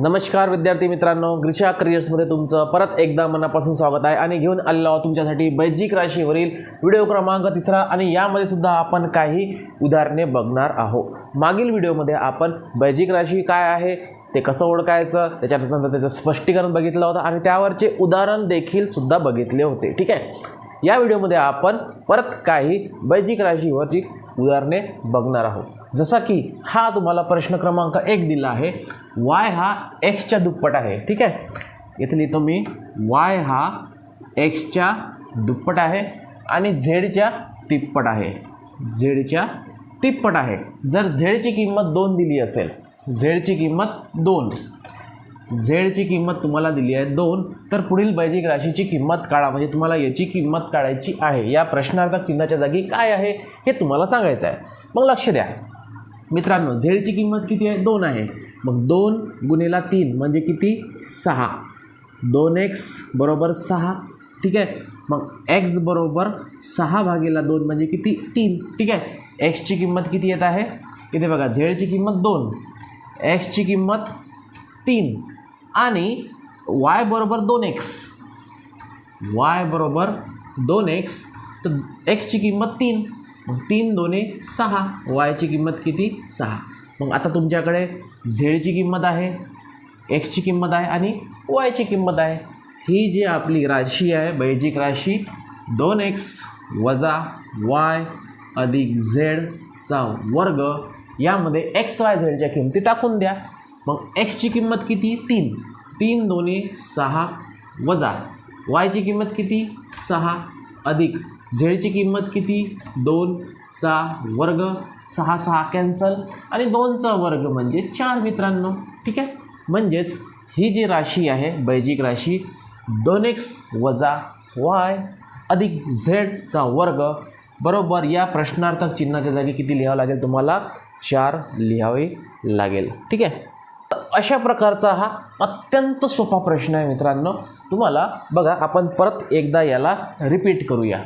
नमस्कार विद्यार्थी मित्रांनो ग्रिशा करिअर्समध्ये तुमचं परत एकदा मनापासून स्वागत आहे. आणि घेऊन आलेलो आहोत तुमच्यासाठी बैजिक राशीवरील व्हिडिओ क्रमांक तिसरा. आणि यामध्ये सुद्धा आपण काही उदाहरणे बघणार आहोत. मागील व्हिडिओमध्ये आपण बैजिक राशी काय आहे ते कसं ओळखायचं त्याच्यानंतर त्याचं स्पष्टीकरण बघितलं होतं. आणि त्यावरचे उदाहरण देखील सुद्धा बघितले होते. ठीक आहे? या व्हिडिओमध्ये आपण परत काही बैजिक राशीवरची उदाहरणे बघणार आहोत. जसा की हा तुम्हाला प्रश्न क्रमांक एक दिला आहे वाय हा एक्सच्या दुप्पट आहे ठीक आहे? इथे लिहितो मी वाय हा एक्सच्या दुप्पट आहे आणि झेडच्या तिप्पट आहे. झेडच्या तिप्पट आहे. जर झेडची किंमत दोन दिली असेल झेडची किंमत दोन झेडची किंमत तुम्हाला दिली आहे दोन तर पुढील बैजिक राशीची किंमत काढा. म्हणजे तुम्हाला याची किंमत काढायची आहे. या प्रश्नार्थक चिन्हाच्या जागी काय आहे हे तुम्हाला सांगायचं आहे. मग लक्ष द्या. मित्रांनो झेडची किंमत किती आहे? दोन आहे. मग दोन गुणेला तीन म्हणजे किती? सहा. दोन एक्स बरोबर सहा. ठीक आहे? मग एक्स बरोबर सहा भागेला दोन म्हणजे किती? तीन. ठीक आहे? एक्सची किंमत किती येत आहे? इथे बघा झेडची किंमत दोन. एक्सची किंमत तीन. आणि वाय बरोबर दोन एक्स वाय बरोबर दोन एक्स तर एक्सची किंमत तीन. मग तीन दोन्ही सहा. वायची किंमत किती? सहा. मग आता तुमच्याकडे झेडची किंमत आहे एक्सची किंमत आहे आणि वायची किंमत आहे. ही जी आपली राशी आहे बैजिक राशी दोन एक्स वजा वाय अधिक झेडचा वर्ग यामध्ये एक्स वाय झेडच्या किमती टाकून द्या. मग एक्सची किंमत किती? तीन. तीन दोन्ही सहा वजा वायची किंमत किती? सहा अधिक झेडची किंमत किती? दोनचा वर्ग सहा सहा कॅन्सल आणि दोनचा वर्ग म्हणजे चार मित्रांनो. ठीक आहे? म्हणजेच ही जी राशी आहे बैजिक राशी दोन एक्स वजा वाय अधिक झेडचा वर्ग बरोबर या प्रश्नार्थक चिन्हाच्या जागी किती लिहावं लागेल तुम्हाला? चार लिहावे लागेल. ठीक आहे? अशा प्रकारचा हा अत्यंत सोपा प्रश्न आहे मित्रांनो. तुम्हाला बघा आपण परत एकदा याला रिपीट करूया.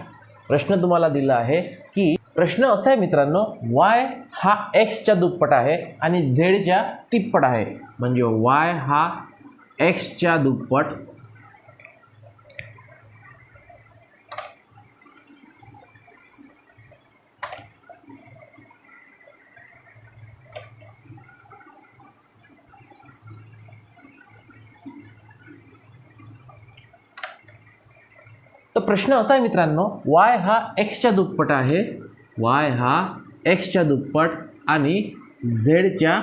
प्रश्न तुम्हाला दिला आहे की प्रश्न असा आहे मित्रांनो वाय हा एक्सच्या दुप्पट आहे आणि झेडच्या तिप्पट आहे. म्हणजे वाय हा एक्सच्या दुप्पट प्रश्न असा आहे मित्रांनो वाय हा एक्सच्या दुप्पट आहे वाय हा एक्सच्या दुप्पट आणि झेडच्या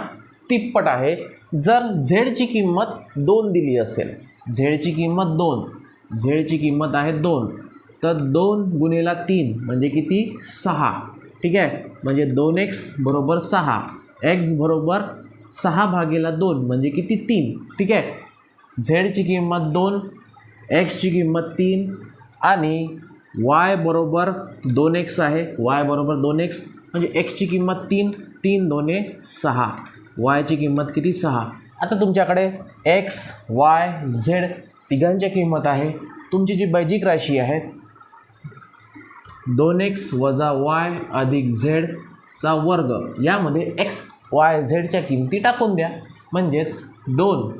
तिप्पट आहे. जर झेडची किंमत दोन दिली असेल झेडची किंमत दोन झेडची किंमत आहे दोन तर दोन गुणेला तीन म्हणजे किती? सहा. ठीक आहे? म्हणजे दोन एक्स बरोबर सहा एक्स बरोबर सहा भागेला दोन म्हणजे किती? तीन. ठीक आहे? झेडची किंमत दोन एक्सची किंमत तीन आणि वाय बरोबर दोन एक्स आहे. वाय बरोबर दोन एक्स म्हणजे एक्सची किंमत तीन तीन दोने सहा. वायची किंमत किती? सहा. आता तुमच्याकडे एक्स वाय झेड तिघांच्या किंमत आहे. तुमची जी बैजिक राशी आहे दोन एक्स वजा वाय अधिक झेडचा वर्ग. यामध्ये एक्स वाय झेडच्या किमती टाकून द्या. म्हणजेच दोन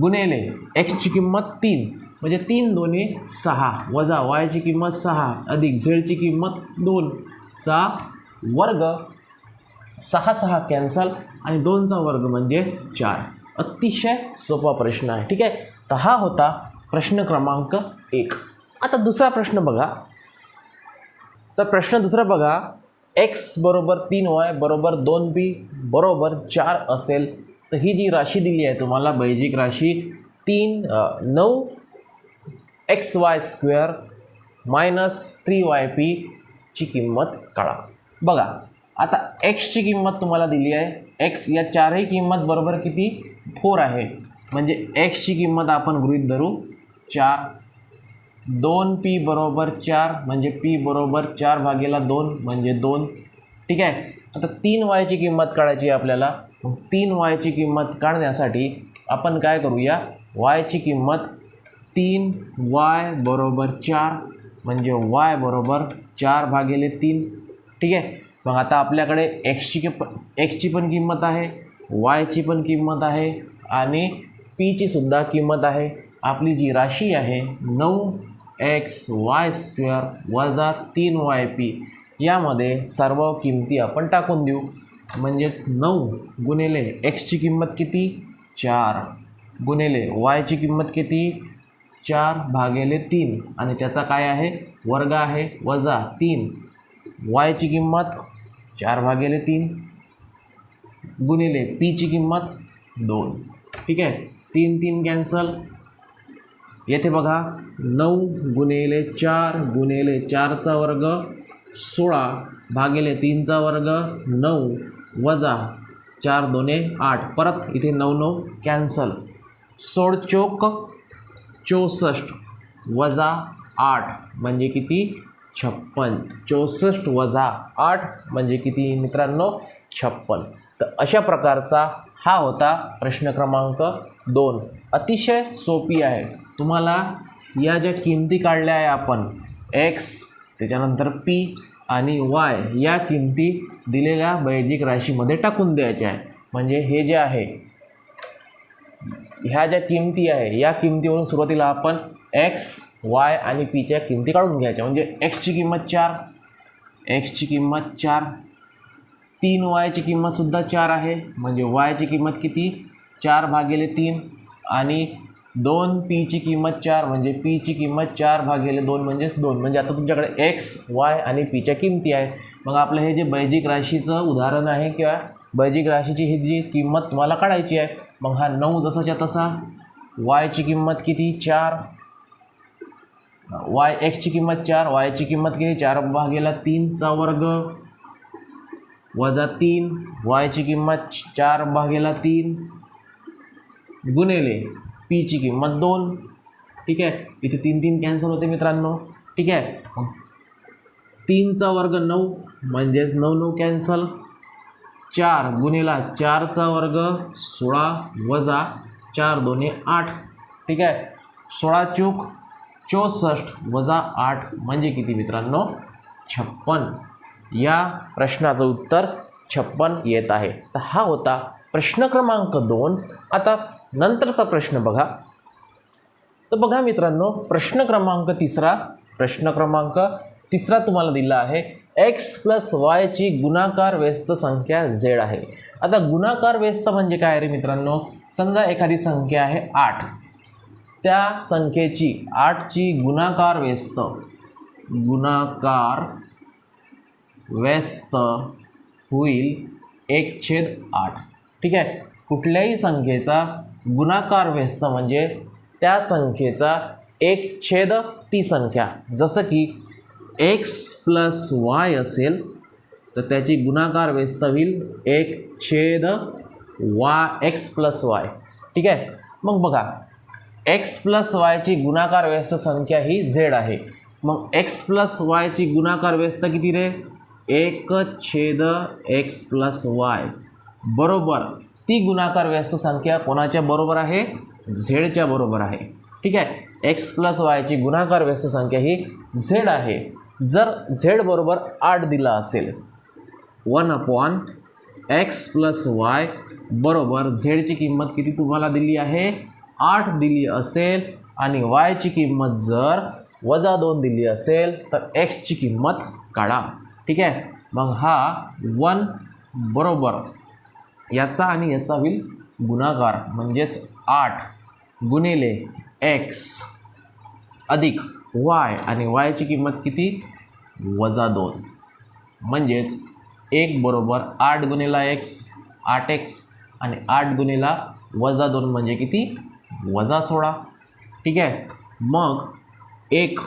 गुणेले एक्सची किंमत तीन. म्हणजे तीन दोन्ही सहा. वजा वायची किंमत सहा. अधिक झेडची किंमत दोनचा वर्ग सहा सहा कॅन्सल आणि दोनचा वर्ग म्हणजे चार. अतिशय सोपा प्रश्न आहे. ठीक आहे? तर हा होता प्रश्न क्रमांक एक. आता दुसरा प्रश्न बघा. तर प्रश्न दुसरा बघा. एक्स बरोबर तीन वाय बरोबर दोन पी बरोबर चार असेल. तर ही जी राशी दिली आहे तुम्हाला बैजिक राशी तीन नऊ X Y square minus three Y पीची किंमत काढा. बघा आता एक्सची किंमत तुम्हाला दिली आहे. एक्स या चारही किंमत बरोबर किती? फोर आहे. म्हणजे एक्सची किंमत आपण गृहीत धरू. चार. दोन पी बरोबर चार म्हणजे पी बरोबर चार भागेला दोन म्हणजे दोन. ठीक आहे? आता तीन वायची किंमत काढायची आहे आपल्याला. मग तीन वायची किंमत काढण्यासाठी आपण काय करूया? वायची किंमत तीन वाय बरोबर चार म्हणजे वाय बरोबर चार भागेले तीन. ठीक आहे? मग आता आपल्याकडे एक्सची कि एक्सची पण किंमत आहे वायची पण किंमत आहे आणि पीची सुद्धा किंमत आहे. आपली जी राशी आहे नऊ एक्स वाय स्क्वेअर वजा तीन वाय पी यामध्ये सर्व किमती आपण टाकून देऊ. म्हणजेच नऊ गुणिले एक्सची किंमत किती? चार. गुणिले वायची किंमत किती? चार भागिले तीन. आणि त्याचा काय आहे? वर्ग आहे. वजा तीन. वायची किंमत चार भागिले तीन गुणिले पीची किंमत दोन. ठीक आहे? तीन तीन कॅन्सल येथे बघा नऊ गुणिले चार गुणिले चारचा वर्ग सोळा भागिले तीनचा वर्ग नऊ वजा चार दोने आठ. परत इथे नऊ नऊ कॅन्सल सोळ चोक चौसष्ट वजा आठ म्हणजे किती? छप्पन. चौसष्ट वजा आठ म्हणजे किती मित्रांनो? छप्पन. तर अशा प्रकारचा हा होता प्रश्न क्रमांक दोन. अतिशय सोपी आहे. तुम्हाला या ज्या किमती काढल्या आहे आपण एक्स त्याच्यानंतर पी आणि वाय या किमती दिलेल्या बैजिक राशीमध्ये टाकून द्यायच्या आहे म्हणजे हे जे आहे ह्या ज्या किमती आहे या किमतीवरून सुरुवातीला आपण एक्स वाय आणि पीच्या किमती काढून घ्यायच्या. म्हणजे एक्सची किंमत चार एक्सची किंमत चार तीन वायची किंमतसुद्धा चार आहे. म्हणजे वायची किंमत किती? चार भागिले तीन आणि दोन पीची किंमत चार. म्हणजे पीची किंमत चार भागिले दोन म्हणजेच दोन. म्हणजे आता तुमच्याकडे एक्स वाय आणि पीच्या किमती आहे. मग आपलं हे जे बैजिक राशीचं उदाहरण आहे किंवा बैजिक राशीची ही जी किंमत तुम्हाला काढायची आहे मग हा नऊ जसाच्या तसा वायची किंमत किती? चार. वाय एक्सची किंमत चार वायची किंमत किती? चार भागेला तीनचा वर्ग वजा तीन. वायची किंमत चार भागेला तीन गुणेले पीची किंमत दोन. ठीक आहे? इथे तीन तीन कॅन्सल होते मित्रांनो. ठीक आहे? तीनचा वर्ग नऊ म्हणजेच नऊ नऊ कॅन्सल चार गुणिला चारचा वर्ग सोळा वजा चार दोन्ही आठ. ठीक आहे? सोळा चूक चौसष्ट वजा आठ म्हणजे किती मित्रांनो? छप्पन. या प्रश्नाचं उत्तर छप्पन येत आहे. तर हा होता प्रश्न क्रमांक दोन. आता नंतरचा प्रश्न बघा. तर बघा मित्रांनो प्रश्न क्रमांक तिसरा. प्रश्न क्रमांक तिसरा तुम्हाला दिला आहे. एक्स प्लस वायची गुणाकार व्यस्त संख्या झेड आहे. आता गुणाकार व्यस्त म्हणजे काय रे मित्रांनो? समजा एखादी संख्या आहे आठ. त्या संख्येची आठची गुणाकार व्यस्त. गुणाकार व्यस्त होईल एक छेद आठ. ठीक आहे? कुठल्याही संख्येचा गुणाकार व्यस्त म्हणजे त्या संख्येचा एक छेद ती संख्या. जसं की एक्स प्लस वाय असेल तर त्याची गुणाकार व्यस्त होईल. एक छेद वा एक्स प्लस वाय ठीक आहे? मग बघा. एक्स प्लस वायची गुणाकार व्यस्त संख्या ही झेड आहे. मग एक्स प्लस वायची गुणाकार व्यस्त किती रे? एक छेद एक्स प्लस वाय बरोबर. ती गुणाकार व्यस्त संख्या कोणाच्या बरोबर आहे? झेडच्या बरोबर आहे. ठीक आहे? एक्स प्लस वायची गुणाकार व्यस्त संख्या ही झेड आहे. जर झेड बरोबर आठ दिला असेल one upon X plus Y बरोबर झेडची किंमत किती तुम्हाला दिली आहे? आठ दिली असेल. आणि वायची किंमत जर वजा दोन दिली असेल तर एक्सची किंमत काढा. ठीक आहे? मग हा वन बरोबर याचा आणि याचा होईल गुणाकार म्हणजेच आठ गुणिले एक्स अधिक वाय आणि वायची किंमत किती? वजा दोन. म्हणजेच एक बरोबर आठ गुणिला एक्स आठ एक्स आणि आठ गुणिला वजा दोन म्हणजे किती? वजा सोळा. ठीक आहे? मग एक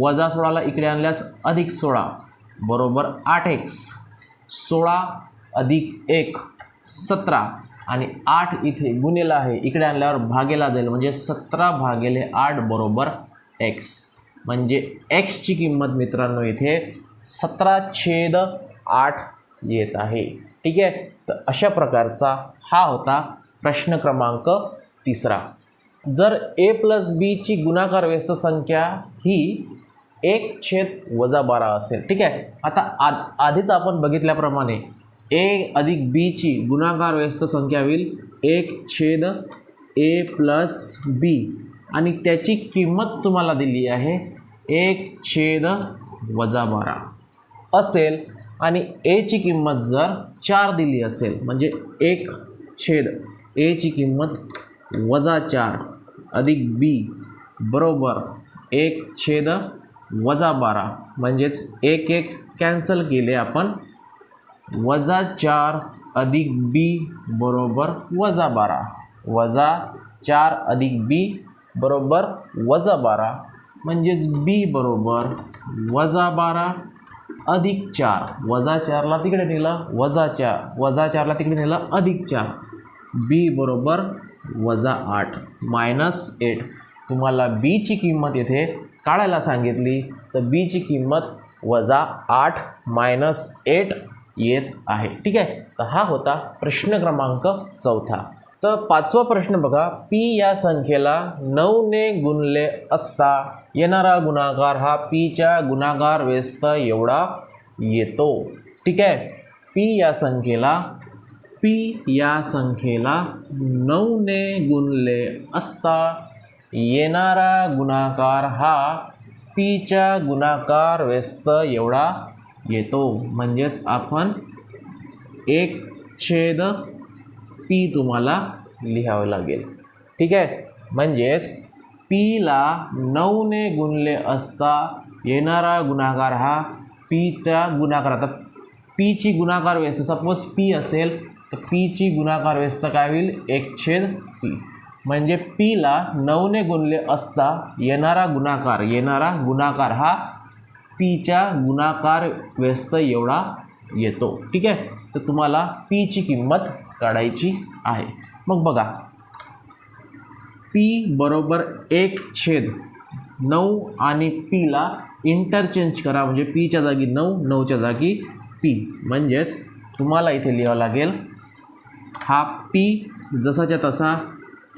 वजा सोळाला इकडे आणल्यास अधिक सोळा बरोबर आठ एक्स सोळा अधिक एक सतरा. आणि आठ इथे गुणेला आहे इकडे आणल्यावर भागेला जाईल. म्हणजे सतरा भागेले आठ बरोबर एक्स म्हणजे एक्सची किंमत मित्रांनो इथे सतरा छेद आठ येत आहे. ठीक आहे? तर अशा प्रकारचा हा होता प्रश्न क्रमांक तिसरा. जर ए प्लस बीची गुणाकार व्यस्त संख्या ही एक छेद वजा बारा असेल. ठीक आहे? आता आ आधीच आपण बघितल्याप्रमाणे ए अधिक बीची गुणाकार व्यस्त संख्या होईल एक छेद ए प्लस बी आणि त्याची किंमत तुम्हाला दिली आहे एक छेद वजा बारा असेल. आणि एची किंमत जर चार दिली असेल म्हणजे एक छेद एची किंमत वजा चार अधिक बी बरोबर एक छेद वजा बारा म्हणजेच एक एक कॅन्सल केले आपण वजा चार अधिक बी बरोबर वजा बारा वजा चार अधिक बी बरोबर वजा बारा म्हणजेच बी बरोबर वजा बारा अधिक चार. वजा चारला तिकडे नेलं वजा चार. वजा चारला तिकडे नेलं अधिक चार. बी बरोबर वजा आठ. मायनस एट तुम्हाला बीची किंमत येथे काढायला सांगितली. तर बीची किंमत वजा आठ मायनस एट येत आहे. ठीक आहे? तर हा होता प्रश्न क्रमांक चौथा. तर पाचवा प्रश्न बघा पी या संख्येला नऊने गुणले असता येणारा गुणाकार हा पीच्या गुणाकार व्यस्त एवढा येतो. ठीक आहे? पी या संख्येला पी या संख्येला नऊने गुणले असता येणारा गुणाकार हा पीच्या गुणाकार व्यस्त एवढा येतो. म्हणजेच आपण एक छेद पी तुम्हाला लिहावं लागेल. ठीक आहे? म्हणजेच पीला नऊने गुणले असता येणारा गुणाकार हा पीचा गुणाकार. आता पीची गुणाकार व्यस्त सपोज पी असेल तर पीची गुणाकार व्यस्त काय होईल? एक छेद पी म्हणजे पीला नऊने गुणले असता येणारा गुणाकार येणारा गुणाकार हा पीच्या गुणाकार व्यस्त एवढा येतो. ठीक आहे? तर तुम्हाला पीची किंमत काढायची आहे. मग बघा. पी बरोबर एक छेद नऊ आणि पीला इंटरचेंज करा. म्हणजे पीच्या जागी नऊ नऊच्या जागी पी म्हणजेच तुम्हाला इथे लिहावं लागेल हा पी जसाच्या तसा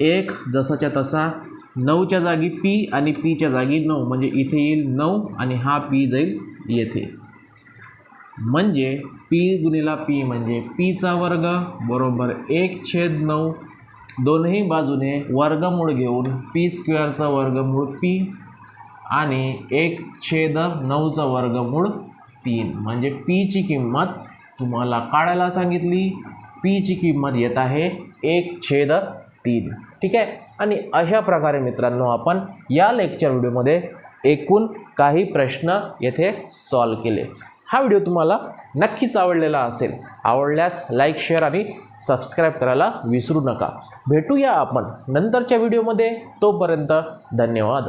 एक जसाच्या तसा नऊच्या जागी पी आणि पीच्या जागी नऊ. म्हणजे इथे येईल नऊ आणि हा पी जाईल येथे. म्हणजे पी गुणिला पी म्हणजे पीचा वर्ग बरोबर एक छेद नऊ. दोन्ही बाजूने वर्गमूळ घेऊन पी स्क्वेअरचा वर्गमूळ पी आणि एक छेद नऊचा वर्गमूळ तीन. म्हणजे पीची किंमत तुम्हाला काढायला सांगितली. पीची किंमत येत आहे एक छेद तीन. ठीक आहे? आणि अशा प्रकारे मित्रांनो आपण या लेक्चर व्हिडिओमध्ये एकूण काही प्रश्न येथे सॉल्व केले. हा व्हिडिओ तुम्हाला नक्कीच आवडलेला असेल. आवडल्यास लाईक शेअर आणि सबस्क्राईब करायला विसरू नका. भेटूया आपण नंतरच्या व्हिडिओमध्ये. तोपर्यंत धन्यवाद.